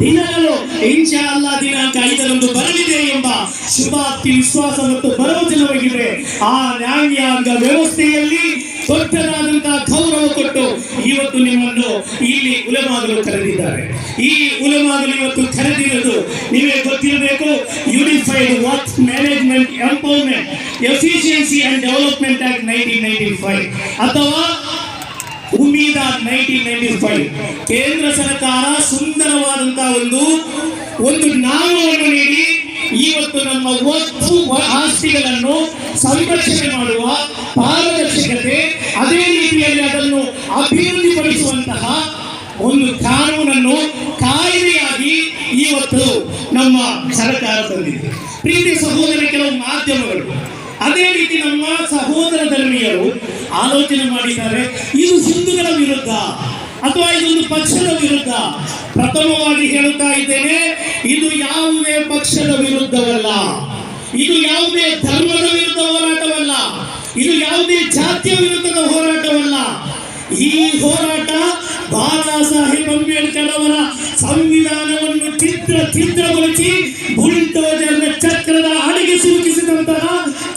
ದಿನಗಳು ಇನ್ಶಾ ಅಲ್ಲಾ ದಿನಾಂಕ ಐದರಂದು ಬರಲಿದೆ ಎಂಬ ಶುಭಾಪ್ತಿ ವಿಶ್ವಾಸ ಮತ್ತು ಭರವಸೆ ಆ ನ್ಯಾಯಾಂಗ ವ್ಯವಸ್ಥೆಯಲ್ಲಿ ದೊಡ್ಡದಾದಂತಹ ಗೌರವ ಕೊಟ್ಟು ಇವತ್ತು ನಿಮ್ಮನ್ನು ಇಲ್ಲಿ ಉಲಮಾಗಲು ಕರೆದಿದ್ದಾರೆ. ಈ ಉಲಮಾಗಲು ಇವತ್ತು ಕರೆದಿರೋದು ನೀವೇ ಗೊತ್ತಿರಬೇಕು unified work management empowerment efficiency and development act nineteen ninety five ಅಥವಾ ಉಮೀದ ನೈನ್ಟೀನ್ ನೈನ್ಟಿ ಫೈವ್ ಕೇಂದ್ರ ಸರ್ಕಾರ ಒಂದು ನಾಮವನ್ನು ನೀಡಿ ಇವತ್ತು ನಮ್ಮ ಒತ್ತು ಆಸ್ತಿಗಳನ್ನು ಸಂರಕ್ಷಣೆ ಮಾಡುವ ಪಾರದರ್ಶಕತೆ, ಅದೇ ರೀತಿಯಲ್ಲಿ ಅದನ್ನು ಅಭಿವೃದ್ಧಿಪಡಿಸುವಂತಹ ಒಂದು ಕಾನೂನನ್ನು ಕಾಯಿದೆಯಾಗಿ ಇವತ್ತು ನಮ್ಮ ಸರ್ಕಾರ ತಂದಿದೆ. ಪ್ರೀತಿ ಸಹೋದರ ಕೆಲವು ಮಾಧ್ಯಮಗಳು, ಅದೇ ರೀತಿ ನಮ್ಮ ಸಹೋದರ ಧರ್ಮೀಯರು ಆಲೋಚನೆ ಮಾಡಿದ್ದಾರೆ, ಇದು ಹಿಂದೂಗಳ ವಿರುದ್ಧ ಅಥವಾ ಇದೊಂದು ಪಕ್ಷದ ವಿರುದ್ಧ ಪ್ರಥಮವಾಗಿ ಹೇಳುತ್ತಾ ಇದ್ದೇನೆ ಇದು ಯಾವುದೇ ಪಕ್ಷದ ವಿರುದ್ಧವಲ್ಲ. ಇದು ಯಾವುದೇ ಧರ್ಮದ ವಿರುದ್ಧ ಹೋರಾಟವಲ್ಲ. ಇದು ಯಾವುದೇ ಜಾತಿಯ ವಿರುದ್ಧದ ಹೋರಾಟವಲ್ಲ. ಈ ಹೋರಾಟ ಬಾಲಾ ಸಾಹೇಬ್ ಅಂಬೇಡ್ಕರ್ ಅವರ ಸಂವಿಧಾನವನ್ನು ಚಿತ್ರ ಚಿತ್ರಗೊಳಿಸಿ ಬುಲ್ಡೋಜರ್ನ ಚಕ್ರದ ಅಡಿಗೆ ಸಿಲುಕಿಸಿದಂತಹ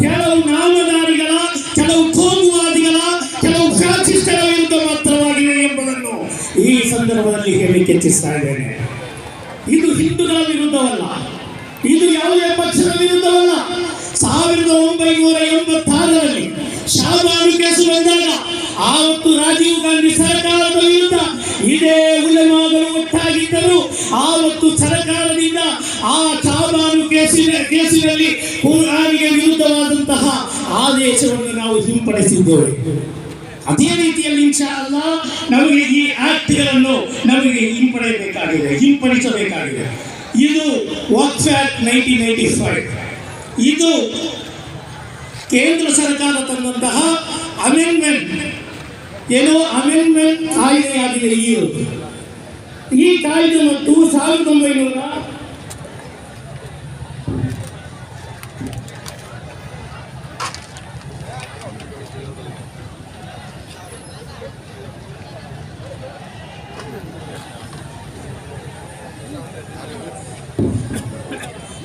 ಕೆಲವು ನಾಮದಾರಿಗಳ ಕೆಲವು ಕೋಮುವಾದಿಗಳ, ಕೆಲವು ಫ್ಯಾಸಿಸ್ಟರ ವಿರುದ್ಧ ಮಾತ್ರವಾಗಿದೆ ಎಂಬುದನ್ನು ಈ ಸಂದರ್ಭದಲ್ಲಿ ಹೇಳಿಕೆ ಇದ್ದೇನೆ. ಇದು ಹಿಂದೂಗಳ ವಿರುದ್ಧವಲ್ಲ. ಇದು ಯಾವುದೇ ಪಕ್ಷದ ವಿರುದ್ಧವಲ್ಲ. ಸಾವಿರದ ಒಂಬೈನೂರ ಎಂಬತ್ತಾರರಲ್ಲಿ ಶಾಬಾನು ಕೇಸು ಬಂದಾಗ ಆವತ್ತು ರಾಜೀವ್ ಗಾಂಧಿ ಸರ್ಕಾರದ ವಿರುದ್ಧ ಇದೇ ಉಲೆಮಾಗಳು ಒಟ್ಟಾಗಿದ್ದರು. ಆವತ್ತು ಸರ್ಕಾರದಿಂದ ಆ ಶಾಬಾನು ಕೇಸಿನ ಕೇಸಿನಲ್ಲಿ ಕುರ್ಆನಿಗೆ ವಿರುದ್ಧವಾದಂತಹ ಆದೇಶವನ್ನು ನಾವು ಹಿಂಪಡಿಸಿದ್ದೇವೆ. ಅದೇ ರೀತಿಯಲ್ಲಿ ಅಲ್ಲ ನಮಗೆ ಈ ಆಕ್ಟ್ಗಳನ್ನು ನಮಗೆ ಹಿಂಪಡೆಯಬೇಕಾಗಿದೆ ಹಿಂಪಡಿಸಬೇಕಾಗಿದೆ ಇದು ವಾಟ್ಸ್ ಆಕ್ಟ್ ನೈನ್ಟೀನ್ ನೈಂಟಿ ಫೈವ್. ಇದು ಕೇಂದ್ರ ಸರ್ಕಾರ ತಂದಂತಹ ಅಮೆಂಡ್ಮೆಂಟ್. ಏನೋ ಅಮೆಂಡ್ಮೆಂಟ್ ಕಾಯ್ದೆಯಾಗಿದೆ ಈ ಈ ಕಾಯ್ದೆ ಮತ್ತು ಸಾವಿರದ ಒಂಬೈನೂರ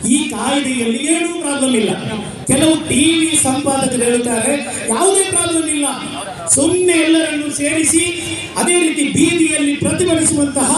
ಈ ಕಾಯ್ದೆಯಲ್ಲಿ ಏನೂ ಪ್ರಾಬ್ಲಮ್ ಇಲ್ಲ. ಕೆಲವು ಟಿವಿ ಸಂಪಾದಕರು ಹೇಳುತ್ತಾರೆ, ಯಾವುದೇ ಪ್ರಾಬ್ಲಮ್ ಇಲ್ಲ. ಸುಮ್ಮನೆ ಎಲ್ಲರನ್ನು ಸೇರಿಸಿ, ಅದೇ ರೀತಿ ಬೀದಿಯಲ್ಲಿ ಪ್ರತಿಭಟಿಸುವಂತಹ